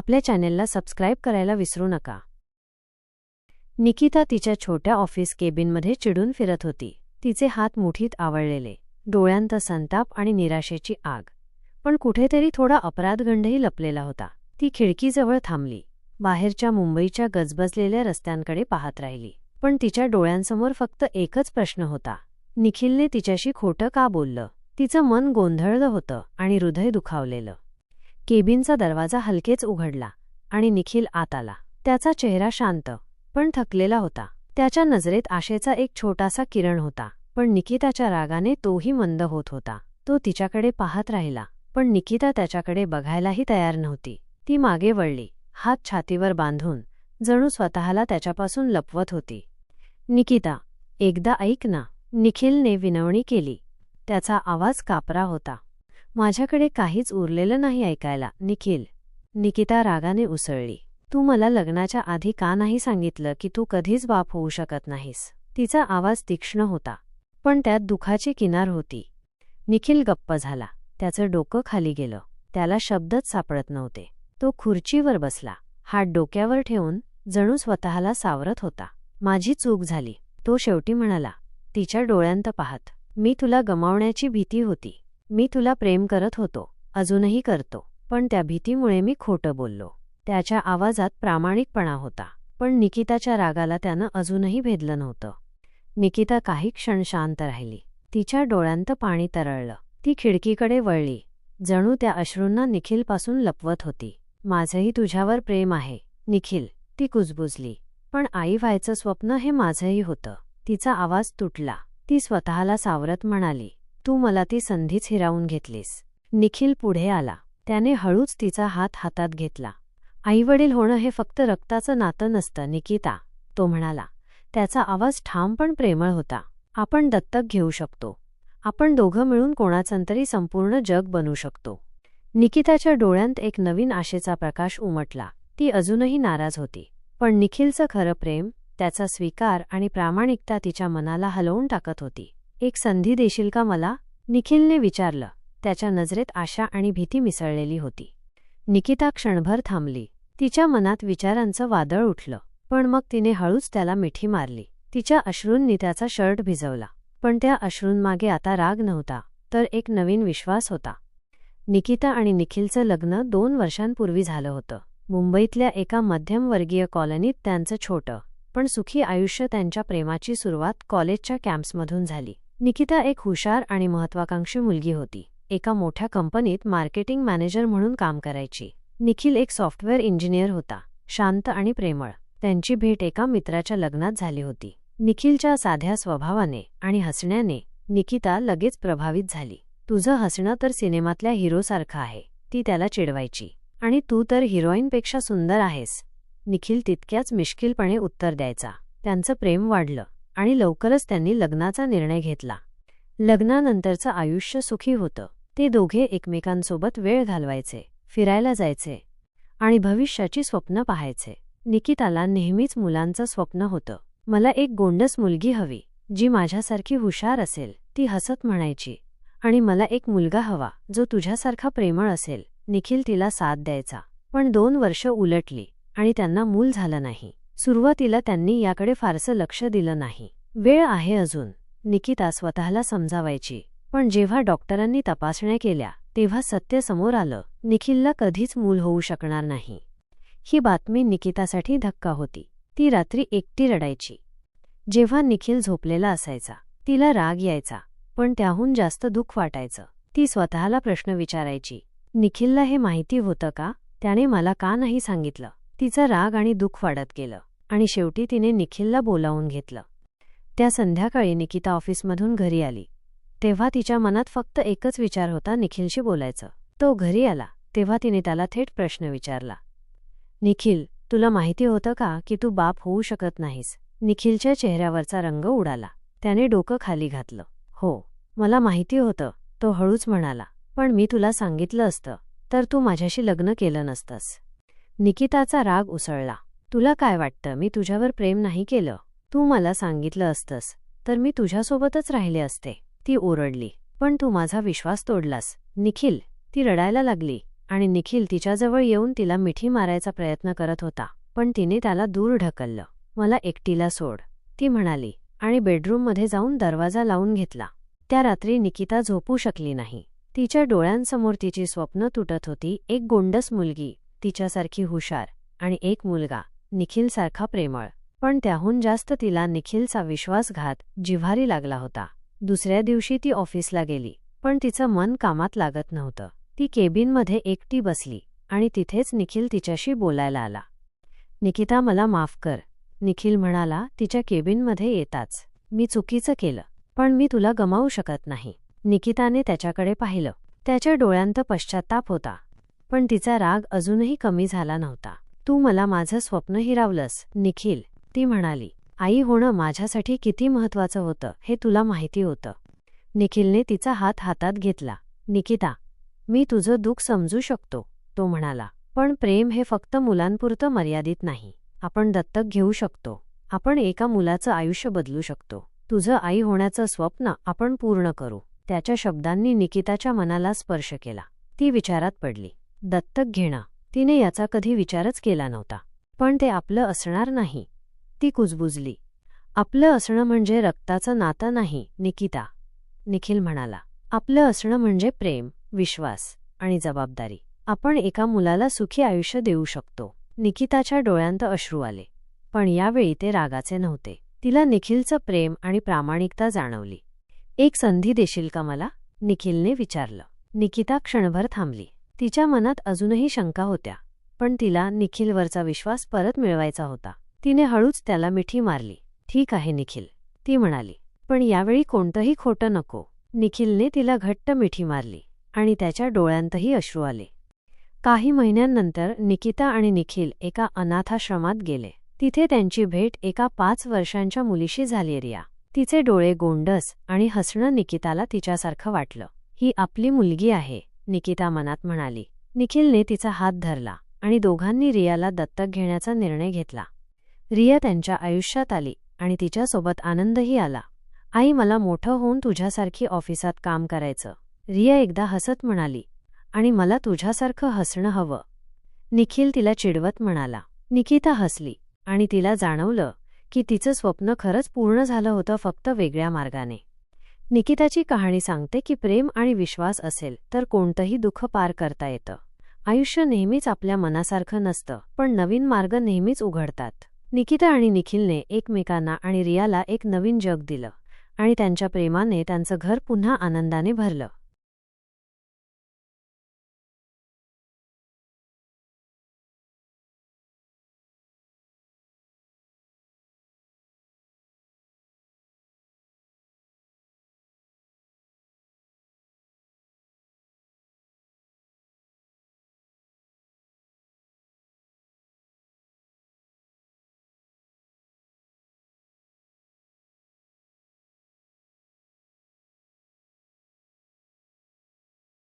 आपल्या चॅनेलला सबस्क्राईब करायला विसरू नका. निकिता तिच्या छोट्या ऑफिस केबिनमध्ये चिडून फिरत होती. तिचे हात मुठीत आवळलेले डोळ्यांत संताप आणि निराशेची आग. पण कुठेतरी थोडा अपराधगंडही लपलेला होता. ती खिडकीजवळ थांबली. बाहेरच्या मुंबईच्या गजबजलेल्या रस्त्यांकडे पाहत राहिली. पण तिच्या डोळ्यांसमोर फक्त एकच प्रश्न होता. निखिलने तिच्याशी खोटं का बोललं? तिचं मन गोंधळलं होतं आणि हृदय दुखावलेलं. केबिनचा दरवाजा हलकेच उघडला आणि निखिल आत आला. त्याचा चेहरा शांत पण थकलेला होता. त्याच्या नजरेत आशेचा एक छोटासा किरण होता पण निकिताच्या रागाने तोही मंद होत होता. तो तिच्याकडे पाहत राहिला पण निकिता त्याच्याकडे बघायलाही तयार नव्हती. ती मागे वळली हात छातीवर बांधून जणू स्वतःला त्याच्यापासून लपवत होती. निकिता एकदा ऐक ना. निखिलने विनवणी केली. त्याचा आवाज कापरा होता. माझ्याकडे काहीच उरलेलं नाही ऐकायला. निखिल. निकिता रागाने उसळली. तू मला लग्नाच्या आधी का नाही सांगितलं की तू कधीच बाप होऊ शकत नाहीस? तिचा आवाज तीक्ष्ण होता. पण त्यात दुखाची किनार होती. निखिल गप्प झाला. त्याचं डोकं खाली गेलं. त्याला शब्दच सापडत नव्हते. तो खुर्चीवर बसला. हात डोक्यावर ठेवून जणू स्वतःला सावरत होता. माझी चूक झाली. तो शेवटी म्हणाला. तिच्या डोळ्यांत पाहत. मी तुला गमावण्याची भीती होती. मी तुला प्रेम करत होतो अजूनही करतो पण त्या भीतीमुळे मी खोटं बोललो. त्याच्या आवाजात प्रामाणिकपणा होता पण निकिताच्या रागाला त्यानं अजूनही भेदलं नव्हतं. निकिता काही क्षण शांत राहिली. तिच्या डोळ्यांत पाणी तरळलं. ती खिडकीकडे वळली. जणू त्या अश्रूंना निखिलपासून लपवत होती. माझंही तुझ्यावर प्रेम आहे निखिल ती कुजबुजली. पण आई व्हायचं स्वप्न हे माझंही होतं. तिचा आवाज तुटला. ती स्वतःला सावरत म्हणाली तू मला ती संधीच हिरावून घेतलीस. निखिल पुढे आला. त्याने हळूच तिचा हात हातात घेतला. आईवडील होणं हे फक्त रक्ताचं नातं नसतं निकिता तो म्हणाला. त्याचा आवाज ठाम पण प्रेमळ होता. आपण दत्तक घेऊ शकतो. आपण दोघं मिळून कोणाचं तरी संपूर्ण जग बनू शकतो. निकिताच्या डोळ्यांत एक नवीन आशेचा प्रकाश उमटला. ती अजूनही नाराज होती. पण निखिलचं खरं प्रेम त्याचा स्वीकार आणि प्रामाणिकता तिच्या मनाला हलवून टाकत होती. एक संधी देशील का मला? निखिलने विचारलं. त्याच्या नजरेत आशा आणि भीती मिसळलेली होती. निकिता क्षणभर थांबली. तिच्या मनात विचारांचं वादळ उठलं. पण मग तिने हळूच त्याला मिठी मारली. तिच्या अश्रूंनी त्याचा शर्ट भिजवला. पण त्या अश्रूंमागे आता राग नव्हता तर एक नवीन विश्वास होता. निकिता आणि निखिलचं लग्न दोन वर्षांपूर्वी झालं होतं. मुंबईतल्या एका मध्यमवर्गीय कॉलनीत त्यांचं छोटं पण सुखी आयुष्य त्यांच्या प्रेमाची सुरुवात कॉलेजच्या कॅम्प्समधून झाली. निकिता एक हुशार आणि महत्वाकांक्षी मुलगी होती. एका मोठ्या कंपनीत मार्केटिंग मॅनेजर म्हणून काम करायची. निखिल एक सॉफ्टवेअर इंजिनियर होता. शांत आणि प्रेमळ. त्यांची भेट एका मित्राच्या लग्नात झाली होती. निखिलच्या साध्या स्वभावाने आणि हसण्याने निकिता लगेच प्रभावित झाली. तुझं हसणं तर सिनेमातल्या हिरोसारखं आहे. ती त्याला चिडवायची. आणि तू तर हिरोईनपेक्षा सुंदर आहेस. निखिल तितक्याच मिश्किलपणे उत्तर द्यायचा. त्यांचं प्रेम वाढलं. आणि लवकरच त्यांनी लग्नाचा निर्णय घेतला. लग्नानंतरचं आयुष्य सुखी होतं. ते दोघे एकमेकांसोबत वेळ घालवायचे फिरायला जायचे आणि भविष्याची स्वप्न पाहायचे. निकिताला नेहमीच मुलांचं स्वप्न होतं. मला एक गोंडस मुलगी हवी जी माझ्यासारखी हुशार असेल ती हसत म्हणायची. आणि मला एक मुलगा हवा जो तुझ्यासारखा प्रेमळ असेल. निखिल तिला साथ द्यायचा. पण दोन वर्ष उलटली आणि त्यांना मूल झालं नाही. सुरुवातीला त्यांनी याकडे फारसं लक्ष दिलं नाही. वेळ आहे अजून. निकिता स्वतःला समजावायची. पण जेव्हा डॉक्टरांनी तपासण्या केल्या तेव्हा सत्य समोर आलं. निखिलला कधीच मूल होऊ शकणार नाही. ही बातमी निकितासाठी धक्का होती. ती रात्री एकटी रडायची. जेव्हा निखिल झोपलेला असायचा तिला राग यायचा पण त्याहून जास्त दुःख वाटायचं. ती स्वतःला प्रश्न विचारायची. निखिलला हे माहिती होतं का? त्याने मला का नाही सांगितलं? तिचा राग आणि दुःख वाढत गेलं. आणि शेवटी तिने निखिलला बोलावून घेतलं. त्या संध्याकाळी निकिता ऑफिसमधून घरी आली. तेव्हा तिच्या मनात फक्त एकच विचार होता निखिलशी बोलायचं. तो घरी आला तेव्हा तिने त्याला थेट प्रश्न विचारला. निखिल तुला माहिती होतं का की तू बाप होऊ शकत नाहीस? निखिलच्या चेहऱ्यावरचा रंग उडाला. त्याने डोकं खाली घातलं. हो मला माहिती होतं तो हळूच म्हणाला. पण मी तुला सांगितलं असतं तर तू माझ्याशी लग्न केलं नसतंस. निकिताचा राग उसळला. तुला काय वाटतं? मी तुझ्यावर प्रेम नाही केलं. तू मला सांगितलं असतंस. तर मी तुझ्यासोबतच राहिले असते. ती ओरडली. पण तू माझा विश्वास तोडलास. निखिल ती रडायला लागली. आणि निखिल तिच्याजवळ येऊन तिला मिठी मारायचा प्रयत्न करत होता. पण तिने त्याला दूर ढकललं. मला एकटीला सोड ती म्हणाली आणि बेडरूममध्ये जाऊन दरवाजा लावून घेतला. त्या रात्री निकिता झोपू शकली नाही. तिच्या डोळ्यांसमोर तिची स्वप्न तुटत होती. एक गोंडस मुलगी तिच्यासारखी हुशार आणि एक मुलगा. निखिलसारखा प्रेमळ. पण त्याहून जास्त तिला निखिलचा विश्वासघात जिव्हारी लागला होता. दुसऱ्या दिवशी ती ऑफिसला गेली पण तिचं मन कामात लागत नव्हतं. ती केबिनमध्ये एकटी बसली आणि तिथेच निखिल तिच्याशी बोलायला आला. निकिता मला माफ कर निखिल म्हणाला तिच्या केबिनमध्ये येताच. मी चुकीचं केलं पण मी तुला गमावू शकत नाही निकिताने त्याच्याकडे पाहिलं. त्याच्या डोळ्यांत पश्चाताप होता पण तिचा राग अजूनही कमी झाला नव्हता. तू मला माझं स्वप्न हिरावलंस निखिल. ती म्हणाली आई होणं माझ्यासाठी किती महत्वाचं होतं हे तुला माहिती होतं. निखिलने तिचा हात हातात घेतला. निकिता मी तुझं दुःख समजू शकतो तो म्हणाला. पण प्रेम हे फक्त मुलांपुरतं मर्यादित नाही. आपण दत्तक घेऊ शकतो. आपण एका मुलाचं आयुष्य बदलू शकतो. तुझं आई होण्याचं स्वप्न आपण पूर्ण करू. त्याच्या शब्दांनी निकिताच्या मनाला स्पर्श केला. ती विचारात पडली. दत्तक घेणं तिने याचा कधी विचारच केला नव्हता. पण ते आपलं असणार नाही. ती कुजबुजली. आपलं असणं म्हणजे रक्ताचं नातं नाही निकिता. निखिल म्हणाला. आपलं असणं म्हणजे प्रेम विश्वास आणि जबाबदारी. आपण एका मुलाला सुखी आयुष्य देऊ शकतो. निकिताच्या डोळ्यांत अश्रू आले. पण यावेळी ते रागाचे नव्हते. तिला निखिलचं प्रेम आणि प्रामाणिकता जाणवली. एक संधी देशील का मला? निखिलने विचारलं. निकिता क्षणभर थांबली. तिच्या मनात अजूनही शंका होत्या पण तिला निखिलवरचा विश्वास परत मिळवायचा होता. तिने हळूच त्याला मिठी मारली. ठीक आहे निखिल ती म्हणाली. पण यावेळी कोणतंही खोटं नको. निखिलने तिला घट्ट मिठी मारली आणि त्याच्या डोळ्यांतही अश्रू आले. काही महिन्यांनंतर निकिता आणि निखिल एका अनाथाश्रमात गेले. तिथे त्यांची भेट एका पाच वर्षांच्या मुलीशी झाली रिया. तिचे डोळे गोंडस आणि हसणं निकिताला तिच्यासारखं वाटलं. ही आपली मुलगी आहे. निकिता मनात म्हणाली. निखिलने तिचा हात धरला आणि दोघांनी रियाला दत्तक घेण्याचा निर्णय घेतला. रिया त्यांच्या आयुष्यात आली आणि तिच्यासोबत आनंदही आला. आई मला मोठं होऊन तुझ्यासारखी ऑफिसात काम करायचं. रिया एकदा हसत म्हणाली. आणि मला तुझ्यासारखं हसणं हवं. निखिल तिला चिडवत म्हणाला. निकिता हसली आणि तिला जाणवलं की तिचं स्वप्न खरंच पूर्ण झालं होतं फक्त वेगळ्या मार्गाने. निकिताची कहाणी सांगते की प्रेम आणि विश्वास असेल तर कोणतंही दुःख पार करता येतं. आयुष्य नेहमीच आपल्या मनासारखं नसतं पण नवीन मार्ग नेहमीच उघडतात. निकिता आणि निखिलने एकमेकांना आणि रियाला एक नवीन जग दिलं आणि त्यांच्या प्रेमाने त्यांचं घर पुन्हा आनंदाने भरलं.